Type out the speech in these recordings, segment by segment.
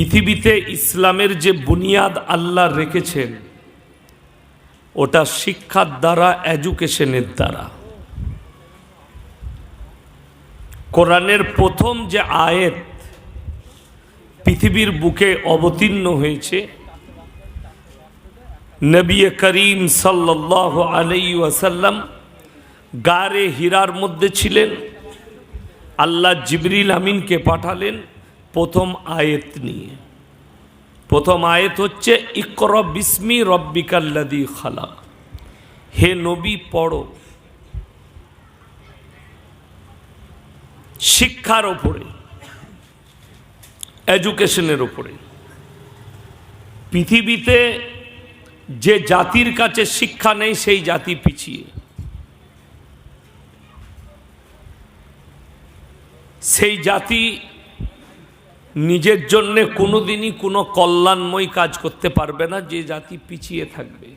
পৃথিবীতে ইসলামের যে বুনিয়াদ আল্লাহ রেখেছেন, ওটা শিক্ষার দ্বারা, এডুকেশনের দ্বারা। কোরআনের প্রথম যে আয়েত পৃথিবীর বুকে অবতীর্ণ হয়েছে, নবী করিম সাল্লাহ আলাই ওয়াসাল্লাম গারে হীরার মধ্যে ছিলেন, আল্লাহ জিবরিল আমিনকে পাঠালেন প্রথম আয়েত নিয়ে। প্রথম আয়েত হচ্ছে, ইকর বিস্মি রব্বিকাল্লাদি খালা হে নবী, পড়ো। শিক্ষার ওপরে, এডুকেশনের ওপরে। পৃথিবীতে যে জাতির কাছে শিক্ষা নেই, সেই জাতি পিছিয়ে। সেই জাতি নিজের জন্যে কোনোদিনই কোনো কল্যাণময় কাজ করতে পারবে না, যে জাতি পিছিয়ে থাকবে।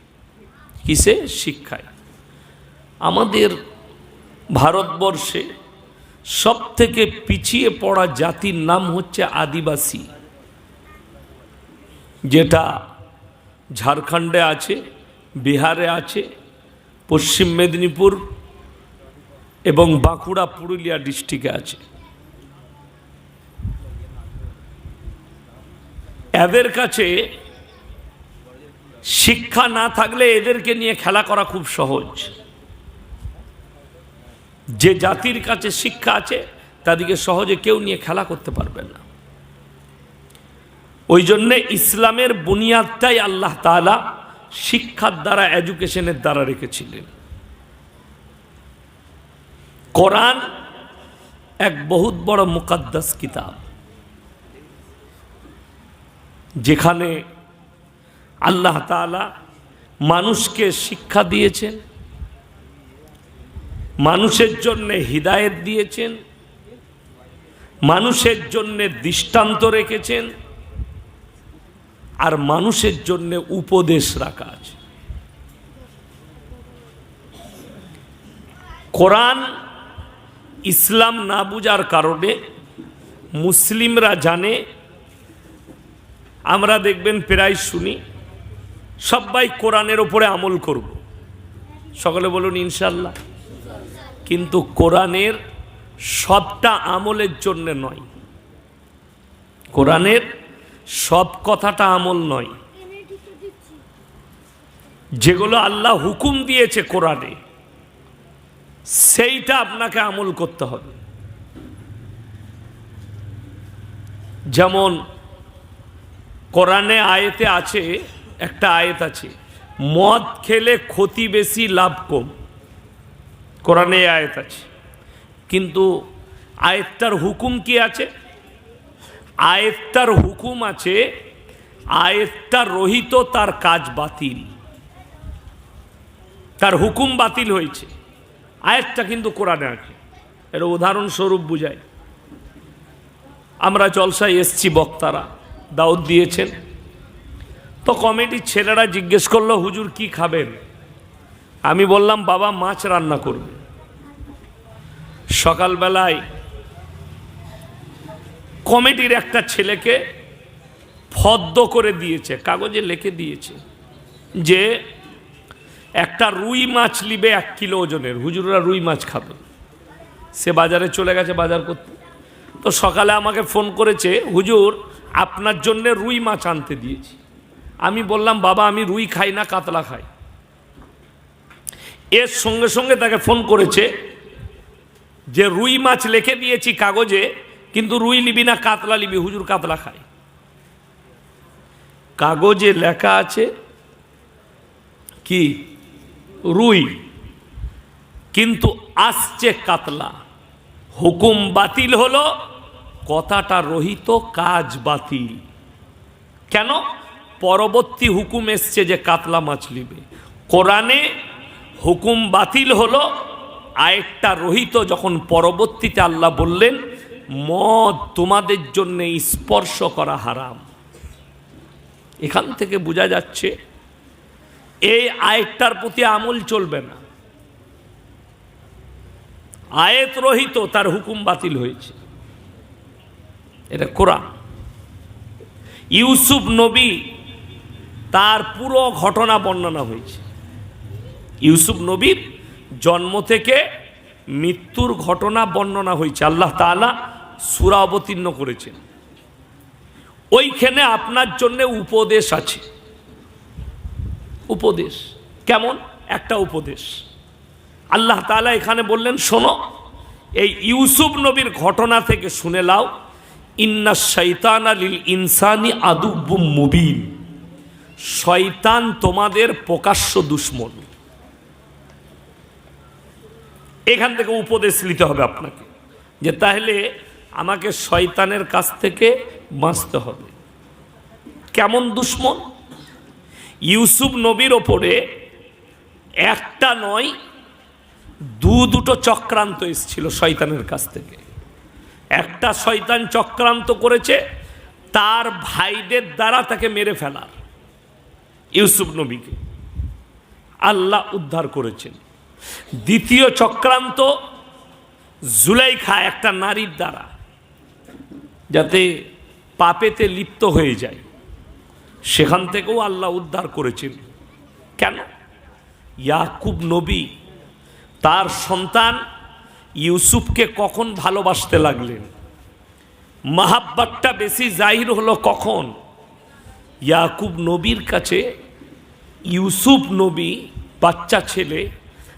কিসে? শিক্ষায়। আমাদের ভারতবর্ষে সব থেকে পিছিয়ে পড়া জাতির নাম হচ্ছে আদিবাসী, যেটা ঝাড়খণ্ডে আছে, বিহারে আছে, পশ্চিম মেদিনীপুর এবং বাঁকুড়া, পুরুলিয়া ডিস্ট্রিক্টে আছে। এদের কাছে শিক্ষা না থাকলে এদেরকে নিয়ে খেলা করা খুব সহজ। যে জাতির কাছে শিক্ষা আছে, তাদেরকে সহজে কেউ নিয়ে খেলা করতে পারবে না। ওই জন্যে ইসলামের বুনিয়াদটাই আল্লাহ তালা শিক্ষার দ্বারা, এডুকেশনের দ্বারা রেখেছিলেন। কোরআন এক বহুত বড় মুকাদ্দাস কিতাব। যেখানে আল্লাহ তালা মানুষকে শিক্ষা দিয়েছেন, মানুষের জন্যে হৃদায়ত দিয়েছেন, মানুষের জন্যে দৃষ্টান্ত রেখেছেন, আর মানুষের জন্যে উপদেশ রাখা আছে। কোরআন ইসলাম না বুঝার কারণে মুসলিমরা জানে আমরা দেখবেন প্রায় শুনি, সবাই কোরআনের ওপরে আমল করব। সকলে বলুন ইনশাল্লাহ কিন্তু কোরআনের সবটা আমলের জন্য নয়। কোরআনের সব কথাটা আমল নয়। যেগুলো আল্লাহ হুকুম দিয়েছে কোরআনে, সেইটা আপনাকে আমল করতে হবে। যেমন কোরআনে আয়েতে আছে, একটা আয়েত আছে, মদ খেলে ক্ষতি বেশি, লাভ কম। কোরআনে আয়েত আছে। কিন্তু আয়েতটার হুকুম কি আছে? আয়েতটার হুকুম আছে, আয়েতটা রহিত, তার কাজ বাতিল। তার হুকুম বাতিল হয়েছে। আয়েতটা কিন্তু কোরআনে আছে। এর উদাহরণস্বরূপ বুঝায় আমরা জলসায় এসছি বক্তারা। দাউদ দিয়েছেন। তো কমিটির ছেলেরা জিজ্ঞেস করল, হুজুর, কি খাবেন? আমি বললাম, বাবা, মাছ রান্না করবে। সকালবেলায় কমিটির একটা ছেলেকে ফদ্দ করে দিয়েছে, কাগজে লিখে দিয়েছে, যে একটা রুই মাছ নিবে এক কিলো ওজনের। হুজুররা রুই মাছ খাবে। সে বাজারে চলে গেছে বাজার করতে। তো সকালে আমাকে ফোন করেছে, হুজুর আপনার জন্য রুই মাছ আনতে দিয়েছি। আমি বললাম, বাবা, আমি রুই খাই না, কাতলা খাই। এর সঙ্গে সঙ্গে তাকে ফোন করেছে যে, রুই মাছ লিখে দিয়েছি কাগজে, কিন্তু রুই লিবি না, কাতলা লিবি হুজুর কাতলা খায়। কাগজে লেখা আছে কি? রুই, কিন্তু আসছে কাতলা। হুকুম বাতিল হলো কথাটা রহিত কাজ বাতিল। কেন? পরবর্তী হুকুম এসছে যে কাতলা মাছ নিবে। কোরআনে হুকুম বাতিল হলো আরেকটা রহিত যখন পরবর্তীতে আল্লাহ বললেন, মদ তোমাদের জন্য স্পর্শ করা হারাম। এখান থেকে বোঝা যাচ্ছে, এই আয়েকটার প্রতি আমল চলবে না। আয়েত রহিত, তার হুকুম বাতিল হয়েছে। এটা কোরআন। ইউসুফ নবী তার পুরো ঘটনা বর্ণনা হয়েছে। ইউসুফ নবীর জন্ম থেকে মৃত্যুর ঘটনা বর্ণনা হয়েছে। আল্লাহ তাআলা সুরা অবতীর্ণ করেছেন। ওইখানে আপনার জন্য উপদেশ আছে। উপদেশ। কেমন? একটা উপদেশ। আল্লাহ তাআলা এখানে বললেন, শোনো, এই ইউসুফ নবীর ঘটনা থেকে শুনে লাও। ইন্না শৈতান আলিল ইনসানি আদুব্বুম মুবিন। শয়তান তোমাদের প্রকাশ্য দুশ্মন। এখান থেকে উপদেশ নিতে হবে আপনাকে, যে তাহলে আমাকে শয়তানের কাছ থেকে বাঁচতে হবে। কেমন দুশ্মন? ইউসুফ নবীর ওপরে একটা নয় দু দুটো চক্রান্ত এসেছিল শয়তানের কাছ থেকে। একটা শয়তান চক্রান্ত করেছে, তার ভাইদের দ্বারা তাকে মেরে ফেলার। ইউসুফ নবীকে। আল্লাহ উদ্ধার করেছেন। দ্বিতীয় চক্রান্ত জুলাইখা, একটা নারীর দ্বারা, যাতে পাপেতে লিপ্ত হয়ে যায়। সেখান থেকেও আল্লাহ উদ্ধার করেছেন। কেন? ইয়াকুব নবী, তার সন্তান ইউসুফকে কখন ভালোবাসতে লাগলেন? মাহাব্বাতটা বেশি জাহির হলো কখন? ইয়াকুব নবীর কাছে, ইউসুফ নবী, বাচ্চা ছেলে,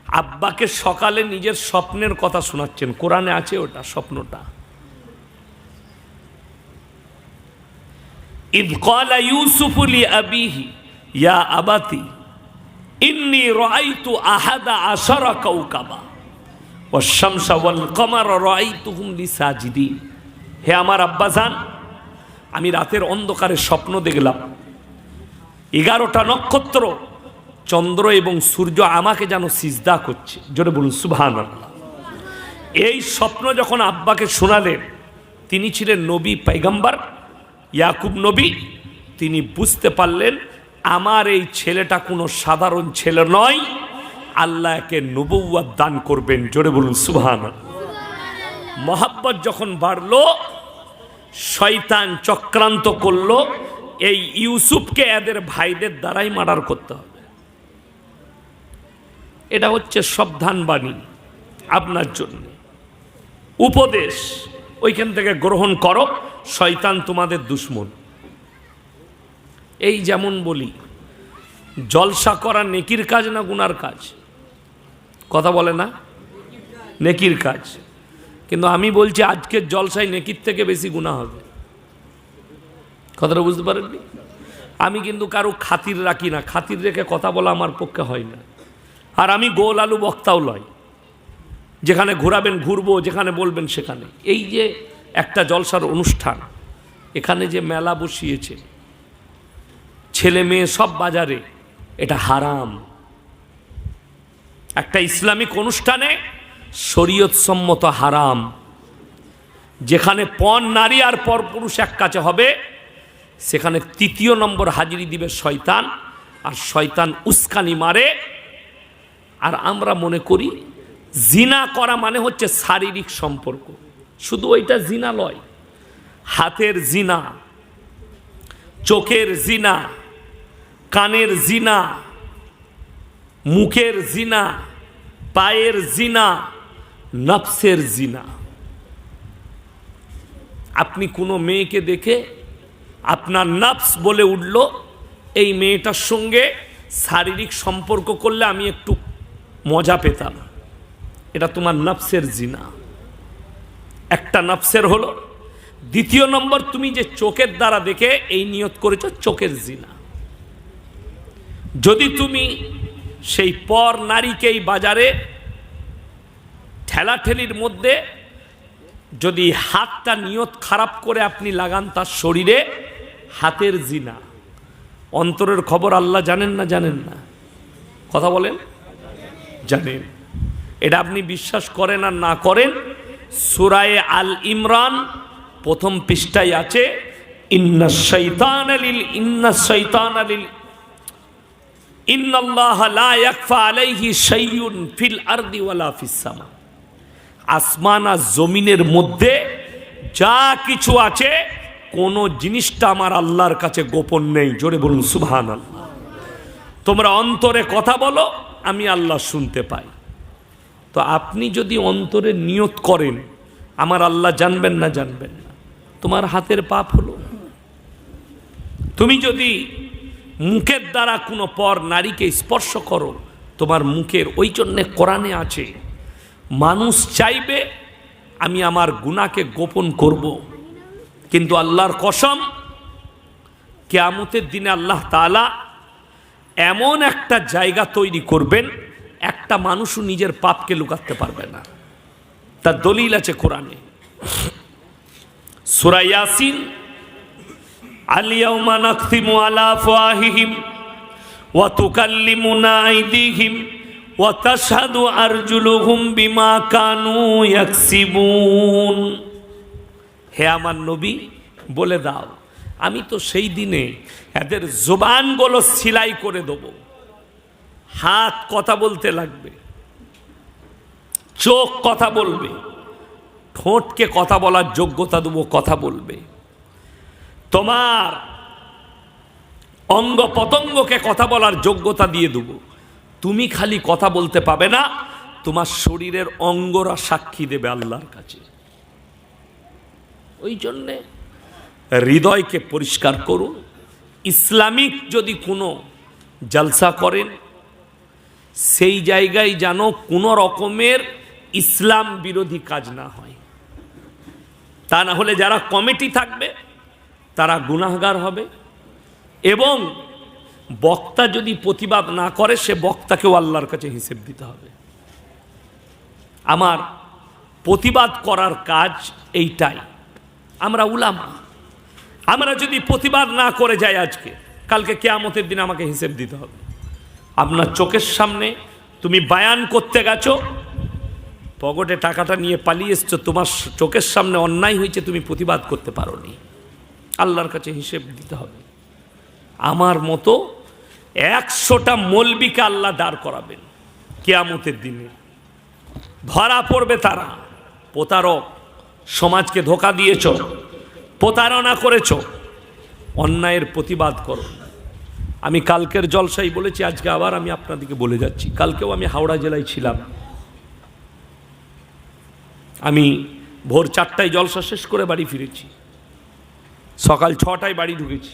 আব্বাকে সকালে নিজের স্বপ্নের কথা শোনাচ্ছেন। কোরআনে আছে ওটা, স্বপ্নটা। ইদ কলা ইউসুফ লি আবিহি, ইয়া আবাতি, ইন্নি রাআইতু আহাদা আশারা রাই হে আমার আব্বাজান, আমি রাতের অন্ধকারে স্বপ্ন দেখলাম। এগারোটা নক্ষত্র, চন্দ্র এবং সূর্য আমাকে যেন সিজদা করছে। জোরে বলুন সুভান এই স্বপ্ন যখন আব্বাকে শোনালেন, তিনি ছিলেন নবী পাইগাম্বার, ইয়াকুব নবী। তিনি বুঝতে পারলেন, আমার এই ছেলেটা কোনো সাধারণ ছেলে নয়। আল্লাহকে নবুয়াদ দান করবেন, জোরে বলুন সুবহান মহাব্বত যখন বাড়লো, শয়তান চক্রান্ত করল, এই ইউসুফকে এদের ভাইদের দ্বারাই মার্ডার করতে হবে। এটা হচ্ছে সাবধান বাণী আপনার জন্য। উপদেশ, ওইখান থেকে গ্রহণ করো, শয়তান তোমাদের দুশ্মন। এই যেমন বলি, জলসা করা নেকির কাজ না গুনার কাজ? কথা বলে না, নেকির কাজ। কিন্তু আমি বলছি, আজকের জলসায় নেকির থেকে বেশি গুণা হবে। কথাটা বুঝতে পারেননি? আমি কিন্তু কারও খাতির রাখি না। খাতির রেখে কথা বলা আমার পক্ষে হয় না। আর আমি গোল আলু বক্তাও লয় যেখানে ঘোরাবেন ঘুরবো, যেখানে বলবেন সেখানে। এই যে একটা জলসার অনুষ্ঠান, এখানে যে মেলা বসিয়েছে, ছেলে মেয়ে সব বাজারে, এটা হারাম। একটা ইসলামিক অনুষ্ঠানে শরীয়তসম্মত হারাম, যেখানে পণ নারী আর পর পুরুষ এক কাছে হবে, সেখানে তৃতীয় নম্বর হাজিরি দিবে শয়তান, আর শয়তান উস্কানি মারে। আর আমরা মনে করি, জিনা করা মানে হচ্ছে শারীরিক সম্পর্ক। শুধু ওইটা জিনা লয়, হাতের জিনা, চোখের জিনা, কানের জিনা মুখের জিনা, পায়ের জিনা, নফসের জিনা। আপনি কোনো মেয়েকে দেখে আপনার নফস বলে উঠল, এই মেয়েটার সঙ্গে শারীরিক সম্পর্ক করলে আমি একটু মজা পেতাম। এটা তোমার নফসের জিনা। একটা নফসের হলো, দ্বিতীয় নম্বর, তুমি যে চোখের দ্বারা দেখে এই নিয়ত করেছ, চোখের জিনা। যদি তুমি সেই পর নারীকেই বাজারে ঠেলাঠেলির মধ্যে যদি হাতটা নিয়ত খারাপ করে আপনি লাগান তার শরীরে, হাতের জিনা। অন্তরের খবর আল্লাহ জানেন না জানেন না। কথা বলেন? জানেন। এটা আপনি বিশ্বাস করেন আর না করেন, সুরায়ে আল ইমরান প্রথম পৃষ্ঠায় আছে, ইন্না শৈতান আলিল ইন্না শৈতান আলিল আসমান আর জমিনের মধ্যে যা কিছু আছে, কোনো জিনিসটা আমার আল্লাহর কাছে গোপন নেই। জোরে বলুন সুবহান আল্লাহ তোমরা অন্তরে কথা বলো, আমি আল্লাহ শুনতে পাই। তো আপনি যদি অন্তরে নিয়ত করেন, আমার আল্লাহ জানবেন না জানবেন না। তোমার হাতের পাপ হলো। তুমি যদি মুখের দ্বারা কোনো পর নারীকে স্পর্শ করো। তোমার মুখের ওই জন্যে কোরআনে আছে, মানুষ চাইবে আমি আমার গুণাকে গোপন করব। কিন্তু আল্লাহর কসম, কেয়ামতের দিনে আল্লাহ তাআলা এমন একটা জায়গা তৈরি করবেন, একটা মানুষও নিজের পাপকে লুকাতে পারবে না। তার দলিল আছে কোরআনে। সূরা ইয়াসিন আলিয়াউমা নাখতিমু আলা আফওয়াহিহিম ওয়া তুকাল্লিমুনা আইদিহিম ওয়া তাশহাদু আরজুলুহুম বিমা কানু ইয়াকসিবুন। হে আমার নবী, বলে দাও, আমি তো সেই দিনে এদের জোবানগুলো সিলাই করে দেব। হাত কথা বলতে লাগবে। চোখ কথা বলবে। ঠোঁটকে কথা বলার যোগ্যতা দেবো, কথা বলবে। তোমার অঙ্গ পতঙ্গকে কথা বলার যোগ্যতা দিয়ে দেব। তুমি খালি কথা বলতে পাবে না, তোমার শরীরের অঙ্গরা সাক্ষী দেবে আল্লাহর কাছে। ওই জন্যে হৃদয়কে পরিষ্কার করুন। ইসলামিক যদি কোনো জলসা করেন, সেই জায়গায় যেন কোনো রকমের ইসলাম বিরোধী কাজ না হয়। তা না হলে যারা কমিটি থাকবে তারা গুনাহগার হবে। এবং বক্তা যদি প্রতিবাদ না করে, সে বক্তাকেও আল্লাহর কাছে হিসেব দিতে হবে। আমার প্রতিবাদ করার কাজ এইটাই। আমরা উলামা। আমরা যদি প্রতিবাদ না করে যাই আজকে, কালকে কেয়ামতের দিন আমাকে হিসেব দিতে হবে। আপনার চোখের সামনে তুমি বায়ান করতে গেছো, পকেটে টাকাটা নিয়ে পালিয়ে এসছো, তোমার চোখের সামনে অন্যায় হয়েছে, তুমি প্রতিবাদ করতে পারোনি। আল্লাহর কাছে হিসেব দিতে হবে। আমার মতো একশোটা মলবিকে আল্লাহ দাঁড় করাবেন কেয়ামতের দিনে। ধরা পড়বে তারা। প্রতারক, সমাজকে ধোকা দিয়েছ, প্রতারণা করেছ, অন্যায়ের প্রতিবাদ করো। আমি কালকের জলসাই বলেছি, আজকে আবার আমি আপনাদেরকে বলে যাচ্ছি। কালকেও আমি হাওড়া জেলায় ছিলাম। আমি ভোর চারটায় জলসা শেষ করে বাড়ি ফিরেছি। সকাল ছটায় বাড়ি ঢুকেছি।